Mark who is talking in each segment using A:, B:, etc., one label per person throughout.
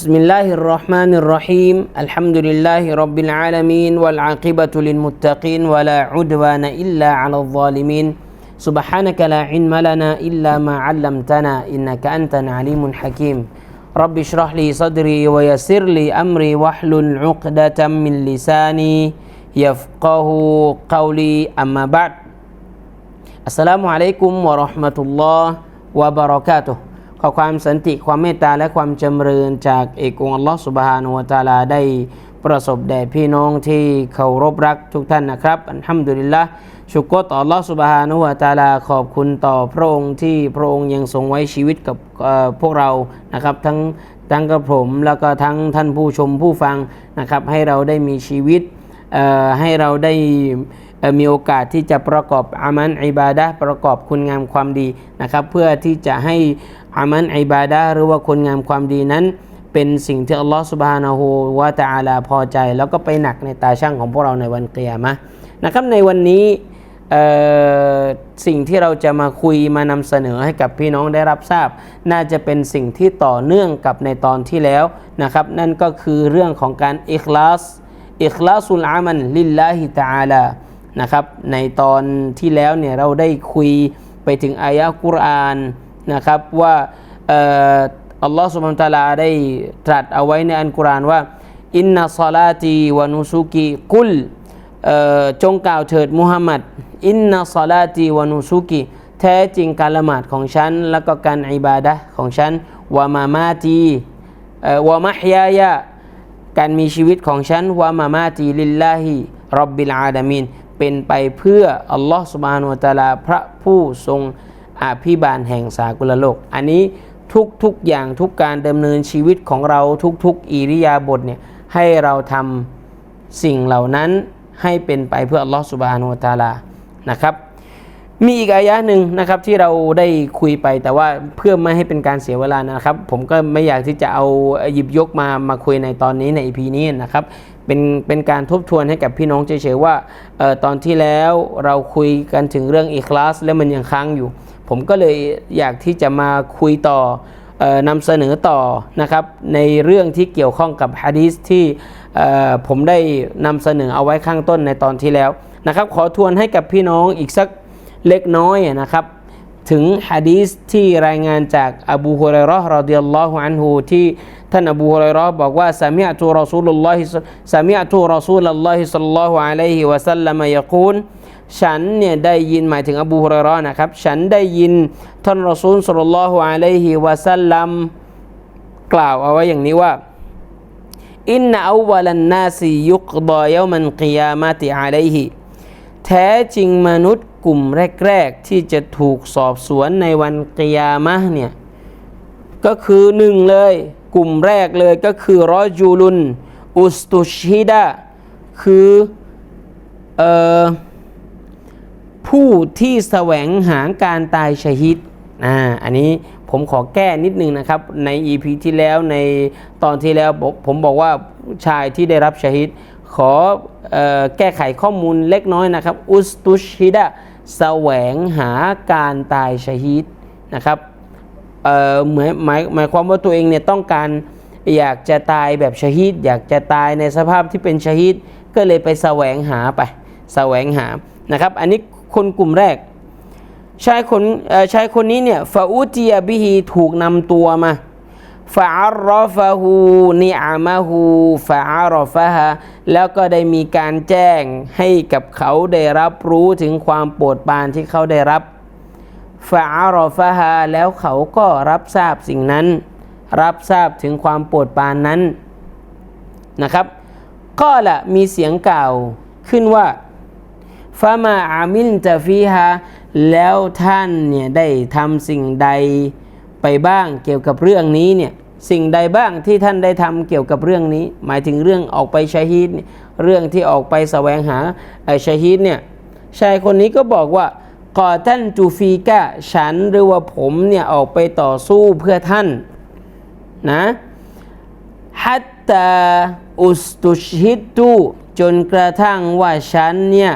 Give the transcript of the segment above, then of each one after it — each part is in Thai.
A: بسم الله الرحمن الرحيم الحمد لله رب العالمين والعاقبة للمتقين ولا عدوان إلا على الظالمين سبحانك لا علم لنا إلا ما علمتنا إنك أنت العليم الحكيم رب اشرح لي صدري ويسر لي أمري واحلل عقدة من لساني يفقه قولي أما بعد السلام عليكم ورحمة الله وبركاته ขอความสันติความเมตตาและความจำเริญจากเอกองค์อัลลอฮ์สุบฮานุวะตาลาได้ประสบแด่พี่น้องที่เคารพรักทุกท่านนะครับ อัลฮัมดุลิลละชุกรต่อลอสุบฮานุวะตาลาขอบคุณต่อพระองค์ที่พระองค์ยังทรงไว้ชีวิตกับพวกเรานะครับ ทั้งทั้งกับผมแล้วก็ทั้งท่านผู้ชมผู้ฟังนะครับ ให้เราได้มีชีวิตให้เราได้ มีโอกาสที่จะประกอบอามันอิบาดะประกอบคุณงามความดีนะครับ เพื่อที่จะให้อามันอิบาดะหรือว่าคุณงามความดีนั้น เป็นสิ่งที่อัลลอฮฺสุบฮานาหูวาตะอาลาพอใจ แล้วก็ไปหนักในตาช่างของพวกเราในวันเกียามะนะครับในวันนี้สิ่งที่เราจะมาคุยมานำเสนอให้กับพี่น้องได้รับทราบ น่าจะเป็นสิ่งที่ต่อเนื่องกับในตอนที่แล้วนะครับ นั่นก็คือเรื่องของการอิคลาสอิคลาสุลอามันลิลลาฮิตาอาลา นะครับในตอนที่แล้วเนี่ยเราได้คุยไปถึงอายะกุรอานนะครับว่าอัลลอฮฺสุบฮานตะอาลาได้ตรัสเอาไว้ในอัลกุรอานว่าอินนัสลาตีวะนุสุกีกุลจงกล่าวเถิดมุฮัมมัดอินนัสลาตีวะนุสุกีแท้จริงการละหมาดของฉัน แล้วก็การอิบาดะห์ของฉันวะมามาตีวะมะฮยายะการมีชีวิตของฉันวามามาตีลิลลาฮิรับบิลอาดามิน เป็นไปเพื่ออัลลอฮ์สุบานุตะอาลาพระผู้ทรงอภิบาลแห่งสากลโลก อันนี้ทุกๆอย่างทุกการดำเนินชีวิตของเราทุกๆอิริยาบถเนี่ยให้เราทำสิ่งเหล่านั้นให้เป็นไปเพื่ออัลลอฮ์สุบานุตะอาลานะครับ มีอีกอายะหนึ่งนะครับที่เราได้คุยไปแต่ว่าเพื่อไม่ให้เป็นการเสียเวลานะครับ ผมก็ไม่อยากที่จะเอาหยิบยกมามาคุยในตอนนี้ในอีพีนี้นะครับ เป็นเป็นการทบทวนให้กับพี่น้องเฉยๆว่าเออตอนที่แล้วเราคุยกันถึงเรื่องอีคลาสแล้วมันยังค้างอยู่ ผมก็เลยอยากที่จะมาคุยต่อเออนำเสนอต่อนะครับในเรื่องที่เกี่ยวข้องกับฮะดีษที่เอ่อผมได้นำเสนอเอาไว้ข้างต้นในตอนที่แล้วนะครับ ขอทวนให้กับพี่น้องอีกสักเล็กน้อยนะครับ ถึงฮะดีษที่รายงานจากอบูฮุไรเราะห์รอฎิยัลลอฮุอันฮูที่ ท่านอบูฮุไรราะห์บอกว่าสามิอะตุรอซูลุลลอฮิสามิอะตุรอซูลุลลอฮิศ็อลลัลลอฮุอะลัยฮิวะซัลลัมยะกูลฉันเนี่ยได้ยินหมายถึงอบูฮุไรราะห์นะครับ ฉันได้ยินท่านรอซูลศ็อลลัลลอฮุอะลัยฮิวะซัลลัมกล่าวเอาไว้อย่างนี้ว่าอินนะอวลันนาซียุกดอยามันกิยามะติอะลัยฮิแท้จริงมนุษย์กลุ่มแรก ๆ ที่จะถูกสอบสวนในวันกิยามะเนี่ยก็คือหนึ่งเลย กลุ่มแรกเลยก็คือรอจูลุนอุสตุชิดะคือออผู้ที่แสวงหาการตายชะฮิดอ่าอันนี้ผมขอแก้นิดนึงนะครับ ใน EP ที่แล้วในตอนที่แล้วผมบอกว่าชายที่ได้รับชะฮิดขอออแก้ไขข้อมูลเล็กน้อยนะครับ อุสตุชิดะแสวงหาการตายชะฮีดนะครับ หมายหมายหมายความว่าตัวเองเนี่ยต้องการอยากจะตายแบบชะฮีดอยากจะตายในสภาพที่เป็นชะฮีดก็เลยไปแสวงหาไปแสวงหานะครับอันนี้คนกลุ่มแรกชายคนชายคนนี้เนี่ยฟาอุติยบิฮีถูกนำตัวมาฟะอัรฟะฮูนิอามะฮูฟะอัรฟะฮะแล้วก็ได้มีการแจ้งให้กับเขาได้รับรู้ถึงความโปรดปรานที่เขาได้รับ ฟะอัรฟะฮะแล้วเขาก็รับทราบสิ่งนั้น รับทราบถึงความโปรดปานนั้นนะครับก็ละมีเสียงกล่าวขึ้นว่าฟามาอามินจะฟีฮาแล้วท่านเนี่ยได้ทำสิ่งใดไปบ้างเกี่ยวกับเรื่องนี้เนี่ยสิ่งใดบ้างที่ท่านได้ทำเกี่ยวกับเรื่องนี้ หมายถึงเรื่องออกไปชาฮีดเรื่องที่ออกไปแสวงหาไอชาฮีดเนี่ยชายคนนี้ก็บอกว่า กอท่านจูฟีกะฉันหรือว่าผมเนี่ยออกไปต่อสู้เพื่อท่านนะฮัตตาอุสตุชฮิตตูจนกระทั่งว่าฉันเนี่ย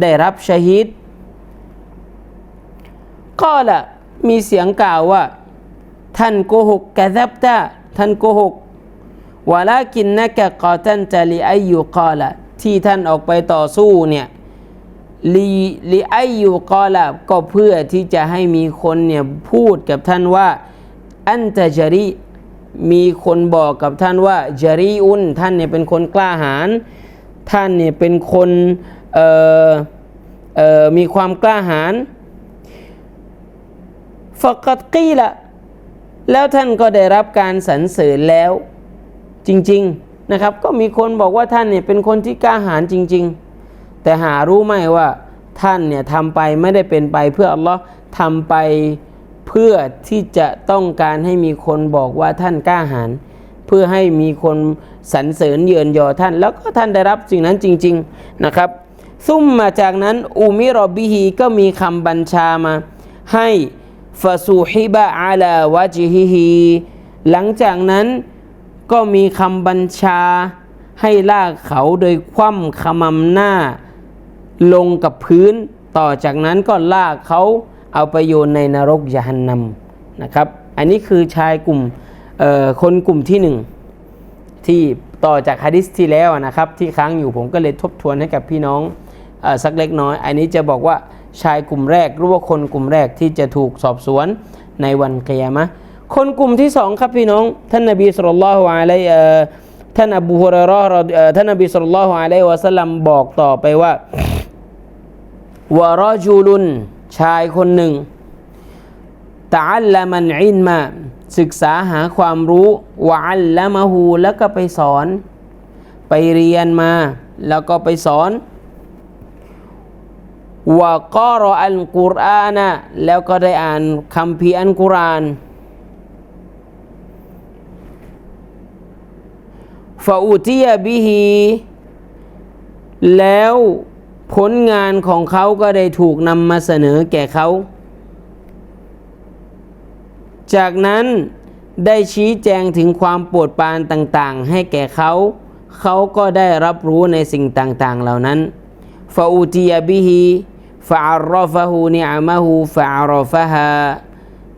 A: ได้รับชาฮิดก็ละมีเสียงกล่าวว่า ท่านโกหกกะซับตาท่านโกหกวลากินนะกะกอตันจะลีอายุกอละที่ท่านออกไปต่อสู้เนี่ย ลีลีอายุกอละก็เพื่อที่จะให้มีคนเนี่ยพูดกับท่านว่า อันตะจรีมีคนบอกกับท่านว่าจารีอุนท่านเนี่ยเป็นคนกล้าหาญท่านเนี่ยเป็นคนเอ่อเอ่อมีความกล้าหาญฟักัดกีละแล้วท่านก็ได้รับการสรรเสริญแล้วจริง ๆนะครับ ก็มีคนบอกว่าท่านเนี่ยเป็นคนที่กล้าหาญจริง ๆ แต่หารู้ไหมว่าท่านเนี่ยทำไปไม่ได้เป็นไปเพื่ออัลลอฮ์ทำไปเพื่อที่จะต้องการให้มีคนบอกว่าท่านกล้าหาญเพื่อให้มีคนสรรเสริญเยือนยอท่าน แล้วก็ท่านได้รับสิ่งนั้นจริง ๆนะครับ ซุ่มมาจากนั้นอุมิรอบิฮีก็มีคำบัญชามาให้ฟาซูฮิบะอาลาวะจิฮิฮีหลังจากนั้นก็มีคำบัญชาให้ลากเขาโดยคว่ำขมำหน้า ลงกับพื้น ต่อจากนั้นก็ลากเขาเอาไปโยนในนรกยะหันนำนะครับ อันนี้คือชายกลุ่มคนกลุ่มที่หนึ่งที่ต่อจากฮะดิษที่แล้วนะครับ ที่ค้างอยู่ผมก็เลยทบทวนให้กับพี่น้องอสักเล็กน้อย อันนี้จะบอกว่าชายกลุ่มแรกหรือว่าคนกลุ่มแรกที่จะถูกสอบสวนในวันเกียามะคนกลุ่มที่สองครับพี่น้อง ท่านนบีสุลต่านละฮ์อะลัยฮิเอ่อท่านอบูฮุรเราะห์รอท่านนบีสุลต่านละฮ์อะลัยวะสัลลัมบอกต่อไปว่า วะรอจูลุนชายคนหนึ่งตะอัลละมันอินมา ศึกษาหาความรู้วะอัลละมะฮูแล้วก็ไปสอน ไปเรียนมา แล้วก็ไปสอนวะกอรออัลกุรอานะแล้วก็ได้อ่านคำพีอัลกุรานฟาอุติยบิฮีแล้ว ผลงานของเขาก็ได้ถูกนำมาเสนอแก่เขา จากนั้นได้ชี้แจงถึงความปรดปานต่างๆ ให้แก่เขา เขาก็ได้รับรู้ในสิ่งต่างๆ เหล่านั้นฟาอูติยบิฮีฟาอารอฟะฮูนิอามะฮูฟาอารอฟะฮา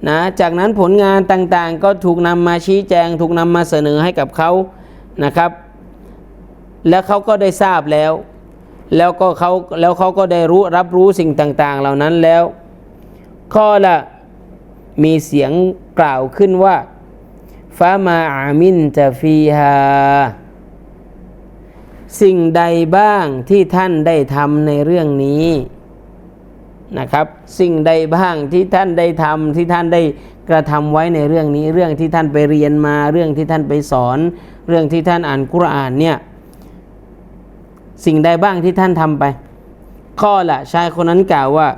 A: นะจากนั้นผลงานต่างๆ ก็ถูกนำมาชี้แจง ถูกนำมาเสนอให้กับเขานะครับ และเขาก็ได้ทราบแล้ว แล้วก็เขาแล้วเขาก็ได้รู้รับรู้สิ่งต่าง ๆ เหล่านั้นแล้วข้อละมีเสียงกล่าวขึ้นว่าฟามาอามินจะฟีฮาสิ่งใดบ้างที่ท่านได้ทำในเรื่องนี้นะครับ สิ่งใดบ้างที่ท่านได้ทำที่ท่านได้กระทำไว้ในเรื่องนี้ เรื่องที่ท่านไปเรียนมา เรื่องที่ท่านไปสอน เรื่องที่ท่านอ่านกุรอานเนี่ย สิ่งใดบ้างที่ท่านทำไปข้อละชายคนนั้นกล่าวว่า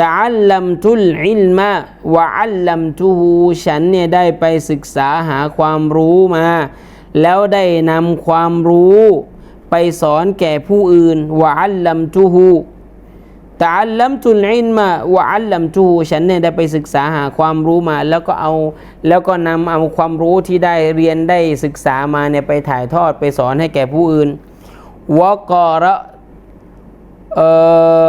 A: ตะอัลลัมตุลอิลมะวะอัลลัมตุฮูฉันเนี่ยได้ไปศึกษาหาความรู้มา แล้วได้นำความรู้ ไปสอนแก่ผู้อื่นวะอัลลัมตุฮูตะอัลลัมตุลอิลมะวะอัลลัมตุฮูฉันเนี่ยได้ไปศึกษาหาความรู้มา แล้วก็เอาแล้วก็นำเอาความรู้ที่ได้เรียนได้ศึกษามาเนี่ยไปถ่ายทอดไปสอนให้แก่ผู้อื่น วะกอระเอ่อ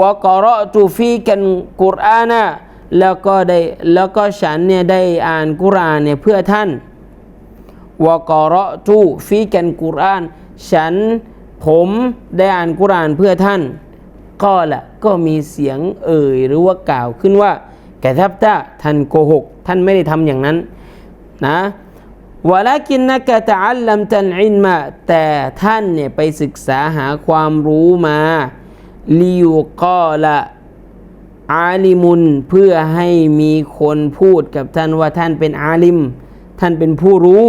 A: วะกอระตูฟีกันกุรอานะแล้วก็ได้แล้วก็ฉันเนี่ยได้อ่านกุรานเนี่ยเพื่อท่านวะกอระตูฟีกันกุรานฉันผมได้อ่านกุรานเพื่อท่านก็ละก็มีเสียงเอ่ยหรือว่ากล่าวขึ้นว่าแกทับตาท่านโกหก ท่านไม่ได้ทำอย่างนั้นนะ วลากินนักตะอัลลัมตันอินมา แต่ท่านเนี่ยไปศึกษาหาความรู้มาลิยูกอละอาลิมุนเพื่อให้มีคนพูดกับท่านว่าท่านเป็นอาลิม ท่านเป็นผู้รู้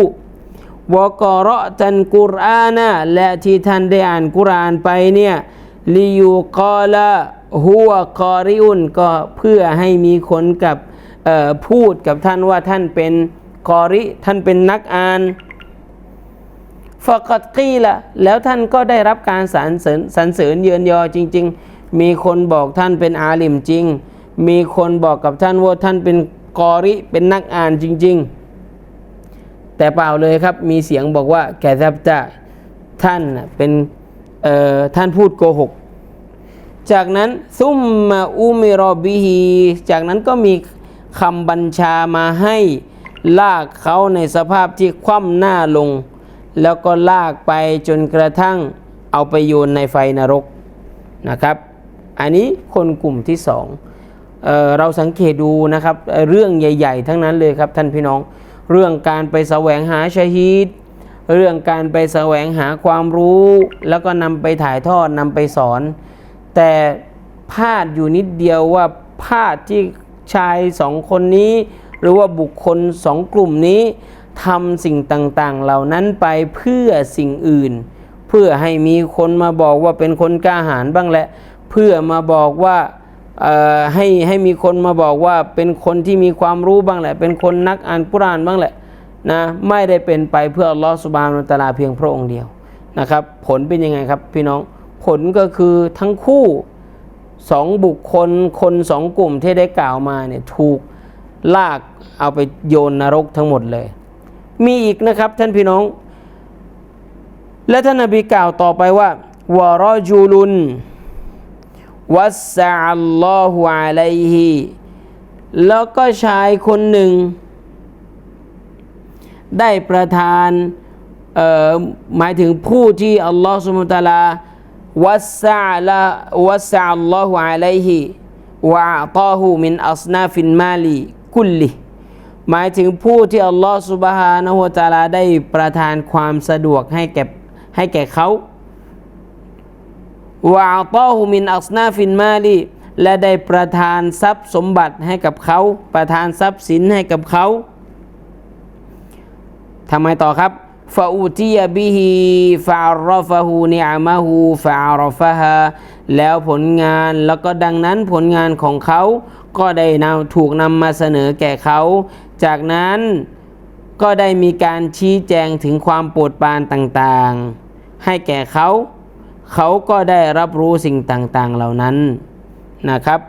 A: วกอเราะตันกุรอานะและที่ท่านได้อ่านกุรานไปเนี่ยลิยูกอละหัวกอริอุนก็เพื่อให้มีคนกับเอ่อพูดกับท่านว่าท่านเป็น กอริ ท่านเป็นนักอ่านฟะกัดกีละแล้วท่านก็ได้รับการสรรเสริญสรรเสริญเยือนยอจริง ๆ มีคนบอกท่านเป็นอาลิมจริง มีคนบอกกับท่านว่าท่านเป็นกอริเป็นนักอ่านจริง ๆ แต่เปล่าเลยครับมีเสียงบอกว่าแกทับจะท่านเป็นเออท่านพูดโกหก จากนั้นซุมมาอุมิรอบิฮีจากนั้นก็มีคำบัญชามาให้ ลากเขาในสภาพที่คว่ำหน้าลง แล้วก็ลากไปจนกระทั่งเอาไปโยนในไฟนรกนะครับ อันนี้คนกลุ่มที่สองเออเราสังเกตดูนะครับเอ่อเรื่องใหญ่ ๆ ทั้งนั้นเลยครับท่านพี่น้อง เรื่องการไปแสวงหาชาฮีดเรื่องการไปแสวงหาความรู้ แล้วก็นำไปถ่ายทอดนำไปสอน แต่พลาดอยู่นิดเดียวว่าพลาดที่ชายสองคนนี้ หรือว่าบุคคลสองกลุ่มนี้ทำสิ่งต่างๆ เหล่านั้นไปเพื่อสิ่งอื่น เพื่อให้มีคนมาบอกว่าเป็นคนกล้าหาญบ้างแหละ เพื่อมาบอกว่าเอ่อให้ให้มีคนมาบอกว่าเป็นคนที่มีความรู้บ้างแหละ เป็นคนนักอ่านกุรานบ้างแหละนะไม่ได้เป็นไปเพื่ออัลลอฮฺสุบานุตาลาเพียงพระองค์เดียวนะครับ ผลเป็นยังไงครับพี่น้องผลก็คือทั้งคู่สองบุคคลคนสองกลุ่มที่ได้กล่าวมาเนี่ยถูก ลากเอาไปโยนนรกทั้งหมดเลย มีอีกนะครับท่านพี่น้อง และท่านนบีกล่าวต่อไปว่าวะรจูลุนวัสสะอัลลอฮุอะลัยฮิแล้วก็ชายคนหนึ่ง ได้ประทานหมายถึงผู้ที่อัลลอฮฺสุบตะอาลาวัสสะละวัสสะอัลลอฮุอะลัยฮิวะอัตาฮูมินอัสนาฟินมาลี กุลลิหมายถึงผู้ที่อัลลอฮฺสุบฮานะฮูวะตาลาได้ประทานความสะดวกให้แก่ให้แก่เขาวะอัตอฮูมินอัสนาฟินมาลีและได้ประทานทรัพย์สมบัติให้กับเขา ประทานทรัพย์สินให้กับเขาทำไมต่อครับ ฟาอูติยบิฮิฟาอัรฟะฮูนิอามะฮูฟาอัรฟะฮาแล้วผลงานแล้วก็ดังนั้นผลงานของเขาก็ได้นำถูกนำมาเสนอแก่เขา จากนั้นก็ได้มีการชี้แจงถึงความโปรดปรานต่างๆ ให้แก่เขา เขาก็ได้รับรู้สิ่งต่างๆเหล่านั้นนะครับ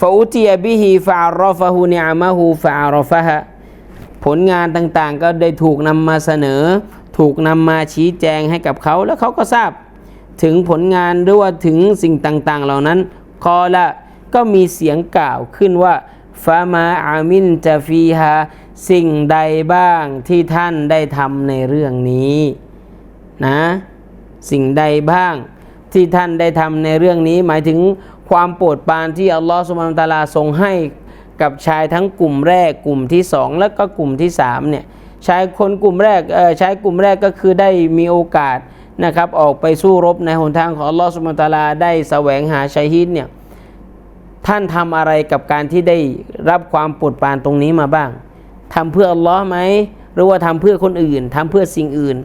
A: ฟาอุติยบิฮิฟาอัรฟะฮูนิอามะฮูฟาอัรฟะฮา ผลงานต่างๆ ก็ได้ถูกนำมาเสนอ ถูกนำมาชี้แจงให้กับเขา แล้วเขาก็ทราบ ถึงผลงานหรือว่าถึงสิ่งต่างๆ เหล่านั้นคอละก็มีเสียงกล่าวขึ้นว่าฟามาอามินจะฟีฮาสิ่งใดบ้างที่ท่านได้ทำในเรื่องนี้นะสิ่งใดบ้างที่ท่านได้ทำในเรื่องนี้ หมายถึงความโปรดปรานที่อัลลอฮฺสุบานตาลาทรงให้ กับชายทั้งกลุ่มแรกกลุ่มที่สองแล้วก็กลุ่มที่สามเนี่ยชายคนกลุ่มแรกเออชายกลุ่มแรกก็คือได้มีโอกาสนะครับออกไปสู้รบในหนทางของลอฮฺสุบฮานตาลาได้แสวงหาชัยฮิดเนี่ยท่านทำอะไรกับการที่ได้รับความปรดปานตรงนี้มาบ้างทำเพื่ออัลลอฮ์ไหมหรือว่าทำเพื่อคนอื่นทำเพื่อสิ่งอื่น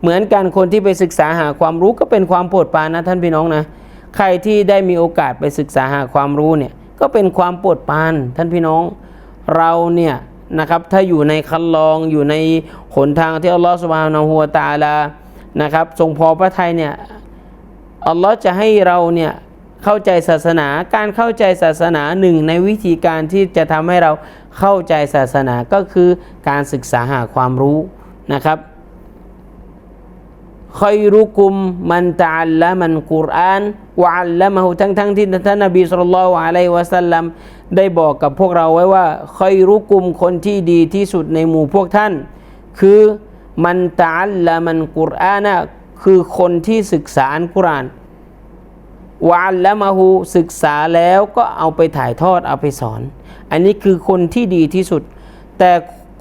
A: เหมือนกันคนที่ไปศึกษาหาความรู้ก็เป็นความปรดปานนะท่านพี่น้องนะใครที่ได้มีโอกาสไปศึกษาหาความรู้เนี่ย ก็เป็นความปรดปานท่านพี่น้อง เราเนี่ยนะครับถ้าอยู่ในคันลองอยู่ในหนทางที่อัลลอฮฺสุบฮานาหัวตาลานะครับทรงพอพระทัยเนี่ยอัลลอฮ์จะให้เราเนี่ยเข้าใจศาสนาการเข้าใจศาสนาหนึ่งในวิธีการที่จะทำให้เราเข้าใจศาสนาก็คือการศึกษาหาความรู้นะครับ คอยรุกุมมันตะอัลละมันกุรอานวะอัลละมะฮูทั้งทั้งที่ท่านนบีสุลต่านอะลัยวะสัลลัมได้บอกกับพวกเราไว้ว่าคอยรุกุมคนที่ดีที่สุดในหมู่พวกท่าน คือมันตะอัลละมันกุรอานะคือคนที่ศึกษาอัลกุรอานวะอัลละมะฮูศึกษาแล้วก็เอาไปถ่ายทอดเอาไปสอน อันนี้คือคนที่ดีที่สุด แต่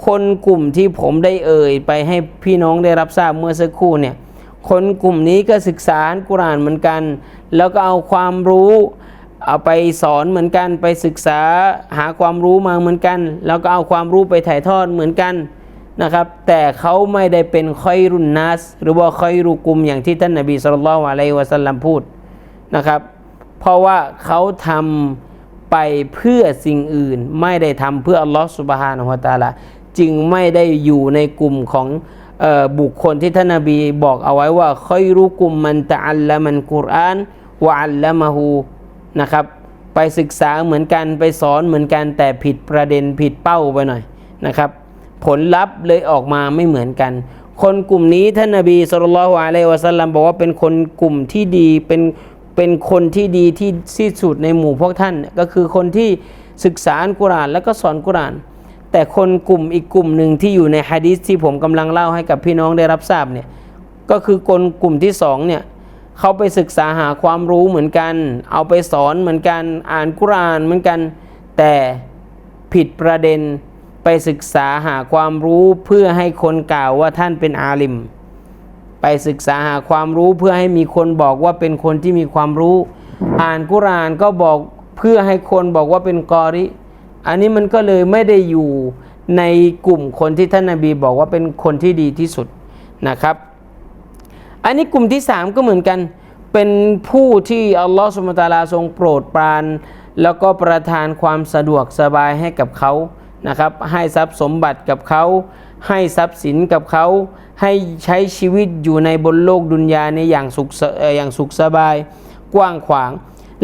A: คนกลุ่มที่ผมได้เอ่ยไปให้พี่น้องได้รับทราบเมื่อสักครู่เนี่ย คนกลุ่มนี้ก็ศึกษาอัลกุรอานเหมือนกัน แล้วก็เอาความรู้เอาไปสอนเหมือนกัน ไปศึกษาหาความรู้มาเหมือนกัน แล้วก็เอาความรู้ไปถ่ายทอดเหมือนกันนะครับ แต่เขาไม่ได้เป็นคอยรุนนัส หรือว่าคอยรุกุมอย่างที่ท่านนบีสุลต่านอะลัยวะสัลลัมพูดนะครับ เพราะว่าเขาทำไปเพื่อสิ่งอื่น ไม่ได้ทำเพื่ออัลลอฮฺสุบฮานะฮูวะตาลาจึงไม่ได้อยู่ในกลุ่มของ บุคคลที่ท่านนบีบอกเอาไว้ว่าคอยรู้กลุ่มมันตะอัลละมันกุรอานวะอัลละมะฮูนะครับไปศึกษาเหมือนกันไปสอนเหมือนกันแต่ผิดประเด็นผิดเป้าไปหน่อยนะครับ ผลลัพธ์เลยออกมาไม่เหมือนกัน คนกลุ่มนี้ท่านนบีสุลต่านละอะลัยวะสัลลัมบอกว่าเป็นคนกลุ่มที่ดีเป็นเป็นคนที่ดีที่ที่สุดในหมู่พวกท่าน ก็คือคนที่ศึกษาอัลกุรอานแล้วก็สอนกุรอาน แต่คนกลุ่มอีกกลุ่มหนึ่งที่อยู่ในฮะดิษที่ผมกำลังเล่าให้กับพี่น้องได้รับทราบเนี่ยก็คือคนกลุ่มที่สองเนี่ยเขาไปศึกษาหาความรู้เหมือนกัน เอาไปสอนเหมือนกัน อ่านกุรานเหมือนกัน แต่ผิดประเด็นไปศึกษาหาความรู้เพื่อให้คนกล่าวว่าท่านเป็นอาลิม ไปศึกษาหาความรู้เพื่อให้มีคนบอกว่าเป็นคนที่มีความรู้ อ่านกุรานก็บอกเพื่อให้คนบอกว่าเป็นกอริ อันนี้มันก็เลยไม่ได้อยู่ในกลุ่มคนที่ท่านนาบีบอกว่าเป็นคนที่ดีที่สุดนะครับ อันนี้กลุ่มที่สามก็เหมือนกัน เป็นผู้ที่อัลลอฮฺสุลตาราทรงโปรดปราน แล้วก็ประทานความสะดวกสบายให้กับเขานะครับ ให้ทรัพย์สมบัติกับเขา ให้ทรัพย์สินกับเขา ให้ใช้ชีวิตอยู่ในบนโลกดุนยาในอย่างสุขอย่างสุขสบายกว้างขวาง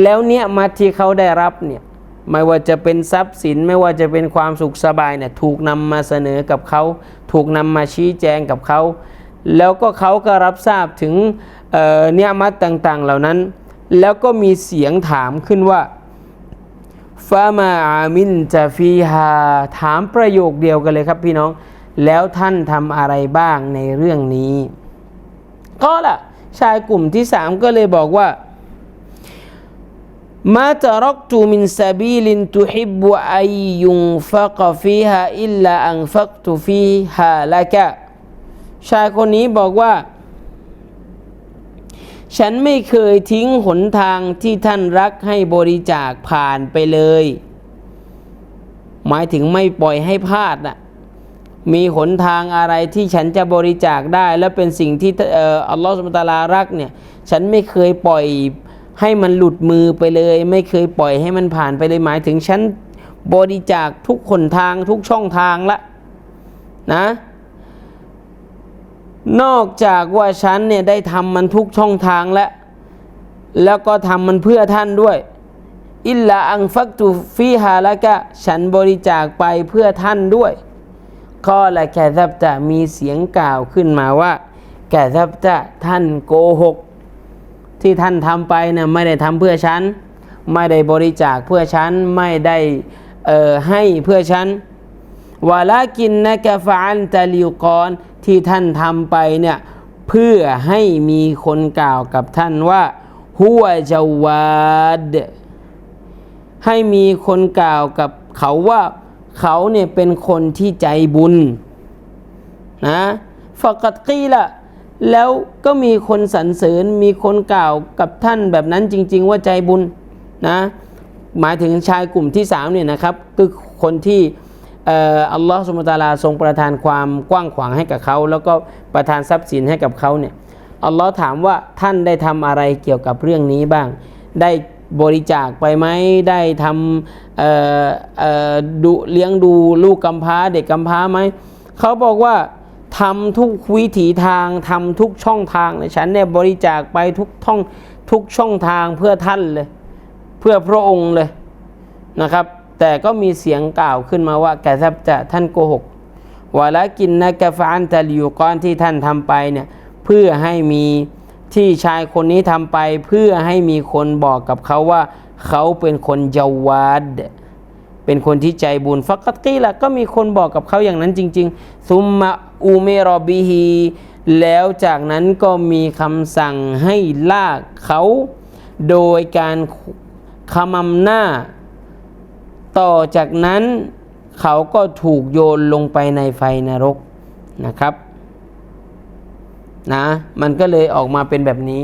A: แล้วเนี่ยมาที่เขาได้รับเนี่ย ไม่ว่าจะเป็นทรัพย์สินไม่ว่าจะเป็นความสุขสบายเนี่ยถูกนำมาเสนอกับเขา ถูกนำมาชี้แจงกับเขา แล้วก็เขาก็รับทราบถึงเนี่ยมัดต่างๆ เหล่านั้น แล้วก็มีเสียงถามขึ้นว่าฟามาอามินจะฟีฮาถามประโยคเดียวกันเลยครับพี่น้อง แล้วท่านทำอะไรบ้างในเรื่องนี้ ก็ล่ะ ชายกลุ่มที่สามก็เลยบอกว่า มาตรักตูมินซาบีลินตุฮิบบุอัยยุงฟักฟีฮาอิลลาอังฟักตุฟีฮาละกะชายคนนี้บอกว่า ฉันไม่เคยทิ้งหนทางที่ท่านรักให้บริจาคผ่านไปเลย หมายถึงไม่ปล่อยให้พลาดน่ะมีหนทางอะไรที่ฉันจะบริจาคได้ และเป็นสิ่งที่เอ่ออัลลอฮฺสุบตาลารักเนี่ย ฉันไม่เคยปล่อย ให้มันหลุดมือไปเลย ไม่เคยปล่อยให้มันผ่านไปเลยหมายถึงฉันบริจาคทุกหนทางทุกช่องทางละนะนอกจากว่าฉันเนี่ยได้ทำมันทุกช่องทางแล้ว แล้วก็ทำมันเพื่อท่านด้วย อิลลาอังฟักตุฟีฮาละกะฉันบริจาคไปเพื่อท่านด้วยข้อละแกซับจะมีเสียงกล่าวขึ้นมาว่า แกซับจะท่านโกหก ที่ท่านทำไปเนี่ยไม่ได้ทำเพื่อฉัน ไม่ได้บริจาคเพื่อฉัน ไม่ได้เอ่อให้เพื่อฉันวาลากินนะกะฟานตะลิวกอนที่ท่านทำไปเนี่ยเพื่อให้มีคนกล่าวกับท่านว่าหัวจาวาดให้มีคนกล่าวกับเขาว่าเขาเนี่ยเป็นคนที่ใจบุญนะฟะกัดกีละ แล้วก็มีคนสรรเสริญมีคนกล่าวกับท่านแบบนั้นจริง ๆ ว่าใจบุญนะหมายถึงชายกลุ่มที่สามเนี่ยนะครับคือคนที่อัลลอฮฺสุบตาลาทรงประทานความกว้างขวางให้กับเขา แล้วก็ประทานทรัพย์สินให้กับเขาเนี่ยอัลลอฮ์ถามว่าท่านได้ทำอะไรเกี่ยวกับเรื่องนี้บ้าง ได้บริจาคไปไหมได้ทำเเอ่อดูเลี้ยงดูลูกกำพร้าเด็กกำพร้าไหมเขาบอกว่า ทำทุกวิถีทางทำทุกช่องทางเลยฉันเนี่ยบริจาคไปทุกท่องทุกช่องทางเพื่อท่านเลย เพื่อพระองค์เลยนะครับ แต่ก็มีเสียงกล่าวขึ้นมาว่าแกซับจะท่านโกหกวาละกินนะกฟานตะลิวก้อนที่ท่านทำไปเนี่ยเพื่อให้มีที่ชายคนนี้ทำไป เพื่อให้มีคนบอกกับเขาว่าเขาเป็นคนเยาวาด เป็นคนที่ใจบุญฟักกัตกีละก็มีคนบอกกับเขาอย่างนั้นจริง ๆ ซุมมะอูเมรอบิฮีแล้วจากนั้นก็มีคำสั่งให้ลากเขา โดยการขมำหน้า ต่อจากนั้นเขาก็ถูกโยนลงไปในไฟนรกนะครับนะมันก็เลยออกมาเป็นแบบนี้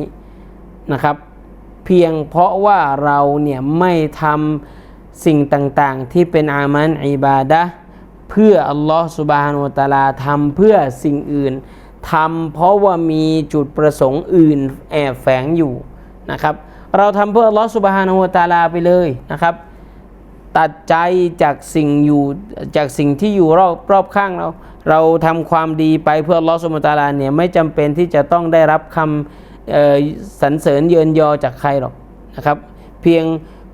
A: นะครับ เพียงเพราะว่าเราเนี่ยไม่ทำ สิ่งต่างๆ ที่เป็นอามันอิบาดะเพื่ออัลลอฮ์สุบฮานุวะตะอาลาทำเพื่อสิ่งอื่นทำเพราะว่ามีจุดประสงค์อื่นแอบแฝงอยู่นะครับ เราทำเพื่ออัลลอฮ์สุบฮานุวะตะอาลาไปเลยนะครับ ตัดใจจากสิ่งอยู่จากสิ่งที่อยู่รอบรอบข้างเรา เราทำความดีไปเพื่ออัลลอฮฺสุบฮานวะตะอาลาเนี่ยไม่จำเป็นที่จะต้องได้รับคำสรรเสริญเยินยอจากใครหรอกนะครับ เพียง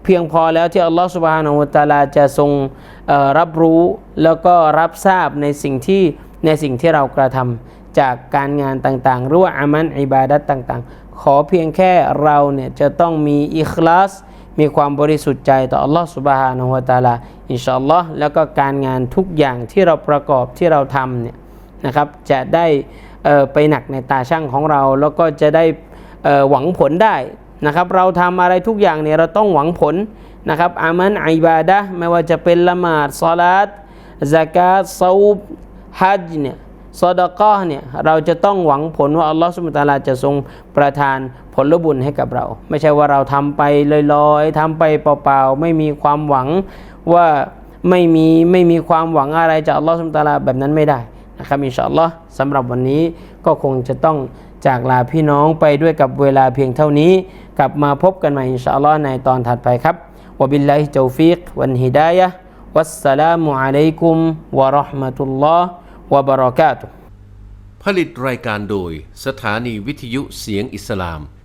A: เพียงพอแล้วที่อัลลอฮฺสุบฮานะฮูวะตาลาจะทรงรับรู้แล้วก็รับทราบในสิ่งที่ในสิ่งที่เรากระทำจากการงานต่างๆ หรือว่าอามันอิบาดัตต่างๆ ขอเพียงแค่เราเนี่ยจะต้องมีอิคลาสมีความบริสุทธิ์ใจต่ออัลลอฮ์สุบฮานะฮูวะตาลาอินชาอัลลอฮ์แล้วก็การงานทุกอย่างที่เราประกอบที่เราทำเนี่ยนะครับจะได้ไปหนักในตาช่างของเรา แล้วก็จะได้หวังผลได้ นะครับเราทำอะไรทุกอย่างเนี่ยเราต้องหวังผลนะครับอามันอิบาดะห์ไม่ว่าจะเป็นละหมาดซอลาตซากาตซาอุบฮัจเนี่ยซอดกอเนี่ยเราจะต้องหวังผลว่าอัลลอฮฺสุบตาลาจะทรงประทานผลบุญให้กับเรา ไม่ใช่ว่าเราทำไปลอยๆทำไปเปล่าๆ ไม่มีความหวังว่าไม่มีไม่มีความหวังอะไรจากอัลลอฮฺสุบตาลาแบบนั้นไม่ได้นะครับอินชาอัลลอฮ์สำหรับวันนี้ก็คงจะต้อง จากลาพี่น้องไปด้วยกับเวลาเพียงเท่านี้ กลับมาพบกันใหม่อินชาอัลลอฮ์ในตอนถัดไปครับวบิลลาฮิตอฟิกวันฮิดายะวัสสลามุอะลัยกุมวะราะห์มะตุลลอฮ์วะบะเราะกาตุ
B: ผลิตรายการโดยสถานีวิทยุเสียงอิสลาม